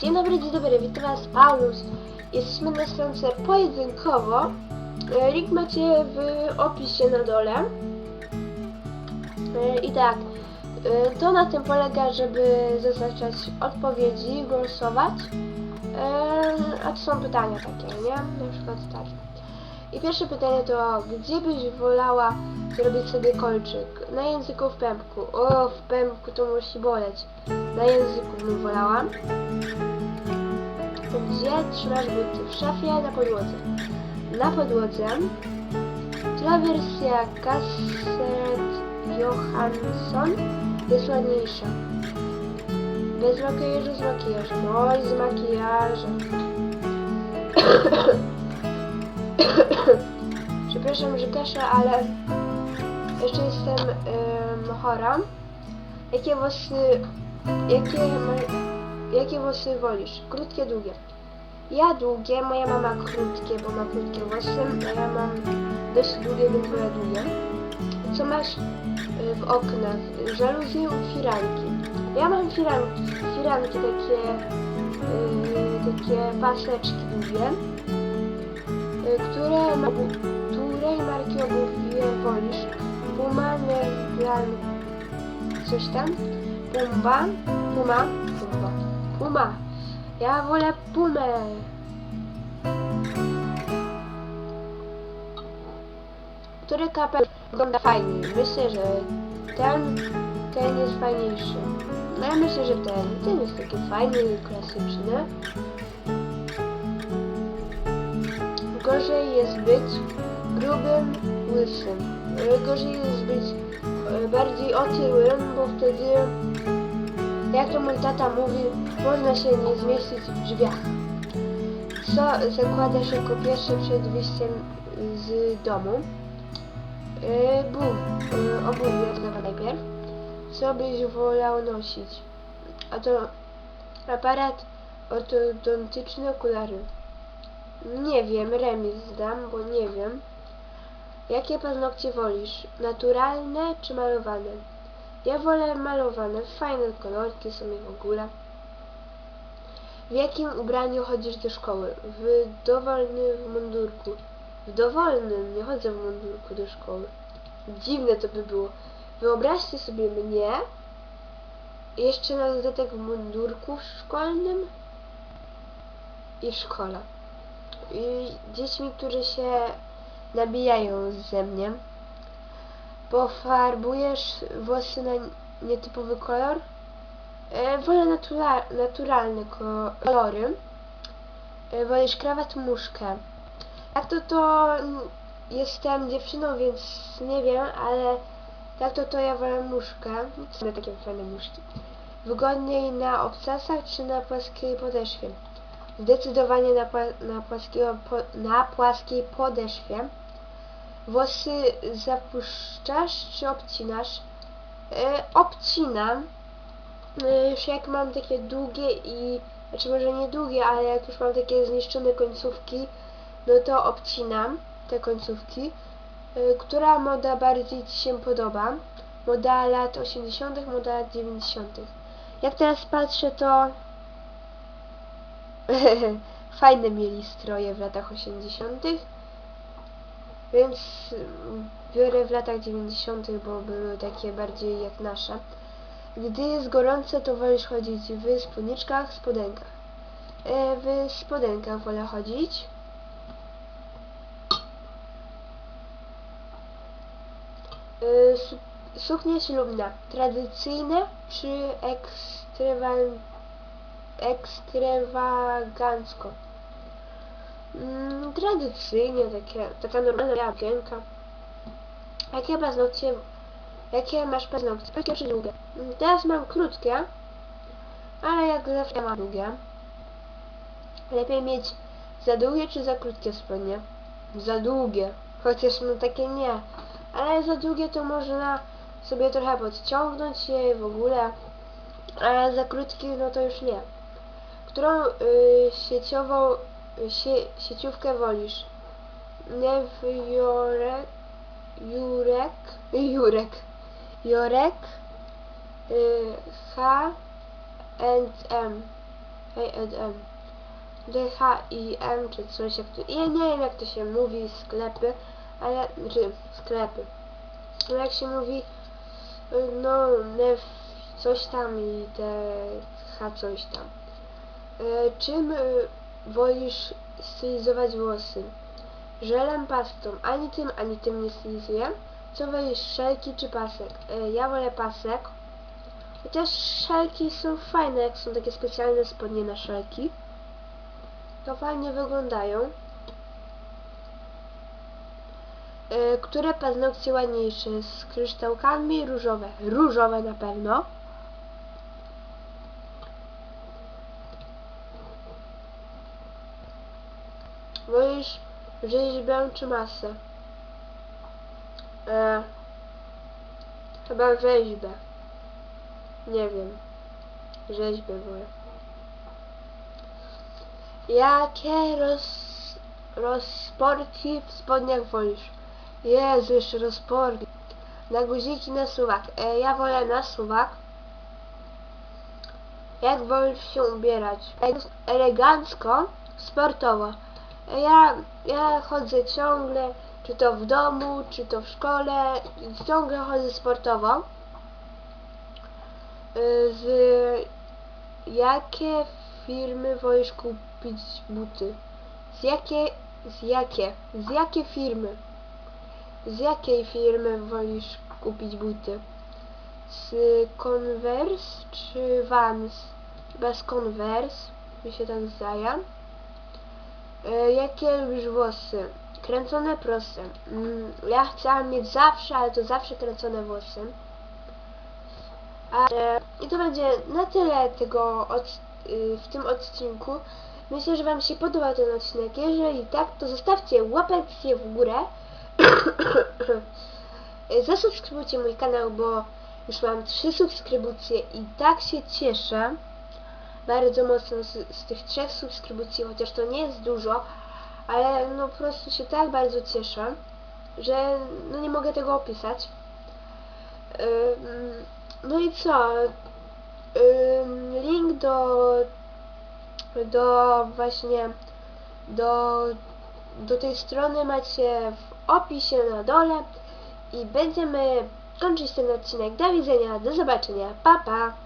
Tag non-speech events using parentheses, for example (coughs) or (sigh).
Dzień dobry, dzień dobry, witam was Paulus. Jesteśmy na stronce pojedynkowo. E, Link macie w opisie na dole. E, I tak, e, to na tym polega, żeby zaznaczać odpowiedzi, głosować. A to są pytania takie, nie? Na przykład tak. I pierwsze pytanie to, gdzie byś wolała zrobić sobie kolczyk? Na języku w pępku. O, w pępku to musi boleć. Na języku bym wolała. Gdzie trzymasz buty? W szafie, na podłodze. Na podłodze. Która wersja Kasset Johansson jest ładniejsza? Bez makijażu, z makijażem. Oj, z makijażem. (coughs) Przepraszam, że kaszę, ale jeszcze jestem ym, chora. Jakie włosy, jakie, jakie włosy wolisz? Krótkie, długie? Ja długie, moja mama krótkie, bo ma krótkie włosy, a ja mam dość długie, więc wolę długie. Co masz y, w oknach? Żaluzje lub firanki? Ja mam firanki, firanki takie, y, takie paseczki długie. Y, które, ma- której marki obuwie wolisz? Puma, Nergal, coś tam? Pumba, Puma, Puma. Ja wolę Pumę. Który kapel wygląda fajniej? Myślę, że ten, ten jest fajniejszy. No ja myślę, że ten, ten jest taki fajny i klasyczny. Gorzej jest być grubym, łysym. Gorzej jest być bardziej otyłym, bo wtedy, jak to mój tata mówi, można się nie zmieścić w drzwiach. Co zakładasz jako pierwsze przed wyjściem z domu? Yy, bu, yy, obuwie chyba najpierw. Co byś wolał nosić? A to aparat ortodontyczny, okulary. Nie wiem, remis zdam, bo nie wiem. Jakie paznokcie wolisz? Naturalne czy malowane? Ja wolę malowane, fajne kolorki są i w ogóle. W jakim ubraniu chodzisz do szkoły? W dowolnym mundurku. W dowolnym, nie chodzę w mundurku do szkoły. Dziwne to by było. Wyobraźcie sobie mnie, jeszcze na dodatek w mundurku szkolnym i w szkole i dziećmi, które się nabijają ze mnie. Pofarbujesz włosy na nietypowy kolor? E, wolę natura naturalne ko kolory. E, wolisz krawat muszkę. Tak to to jestem dziewczyną, więc nie wiem, ale tak to to ja wolę muszkę. Co takie fajne muszki. Wygodniej na obcasach czy na płaskiej podeszwie? Zdecydowanie na, pła na, płaskiego, po na płaskiej podeszwie. Włosy zapuszczasz czy obcinasz? E, obcinam. E, już jak mam takie długie i... Znaczy może nie długie, ale jak już mam takie zniszczone końcówki, no to obcinam te końcówki. E, która moda bardziej Ci się podoba? Moda lat 80., moda lat 90. Jak teraz patrzę, to (laughs) fajne mieli stroje w latach 80. Więc biorę w latach 90., bo były takie bardziej jak nasze. Gdy jest gorąco, to wolisz chodzić w spódniczkach, spodenkach. E, w spodenkach wolę chodzić. E, su suknie ślubne. Tradycyjne czy ekstrawagancko. Mm, tradycyjnie, takie, taka normalna jagienka. Jakie paznokcie, jakie masz paznokcie? Krótkie czy długie? Mm, Teraz mam krótkie, ale jak zawsze mam długie. Lepiej mieć za długie czy za krótkie spodnie? Za długie, chociaż no takie nie. Ale za długie to można sobie trochę podciągnąć je w ogóle, a za krótkie no to już nie. Którą y, sieciową sie, sieciówkę wolisz? Nev Jorek Jurek Jurek Jorek y, H and M H&M. D-H-I-M czy coś jak to... Ja nie wiem jak to się mówi, sklepy, ale... czy sklepy. No jak się mówi, no, nef, coś tam i te... H coś tam. Y, czym y, wolisz stylizować włosy? Żelem, pastą. Ani tym, ani tym nie stylizuję. Co wolisz, szelki czy pasek? Y, ja wolę pasek. Chociaż szelki są fajne, jak są takie specjalne spodnie na szelki. To fajnie wyglądają. Y, które paznokcie ładniejsze? Z kryształkami różowe. Różowe na pewno. Wolisz rzeźbę czy masę? E, chyba rzeźbę. Nie wiem. Rzeźbę wolę. Jakie roz, rozporki w spodniach wolisz? Jezu, jeszcze rozporki. Na guziki, na suwak. E, ja wolę na suwak. Jak wolisz się ubierać? Elegancko, sportowo. Ja, ja chodzę ciągle, czy to w domu, czy to w szkole, ciągle chodzę sportowo. Y, Z jakie firmy wolisz kupić buty? Z jakie, z jakie, z jakie firmy? Z jakiej firmy wolisz kupić buty? Z Converse czy Vans? Bez Converse, mi się tak zdaje. E, jakie lubisz włosy? Kręcone, proste. Mm, ja chciałam mieć zawsze, ale to zawsze kręcone włosy. Ale i to będzie na tyle tego od, y, w tym odcinku. Myślę, że Wam się podobał ten odcinek. Jeżeli tak, to zostawcie łapeczkę w górę. (coughs) Zasubskrybujcie mój kanał, bo już mam trzy subskrybucje i tak się cieszę bardzo mocno z, z tych trzech subskrybucji, chociaż to nie jest dużo, ale no po prostu się tak bardzo cieszę, że no nie mogę tego opisać. No i co? Link do do właśnie do, do tej strony macie w opisie na dole i będziemy kończyć ten odcinek. Do widzenia, do zobaczenia, pa pa!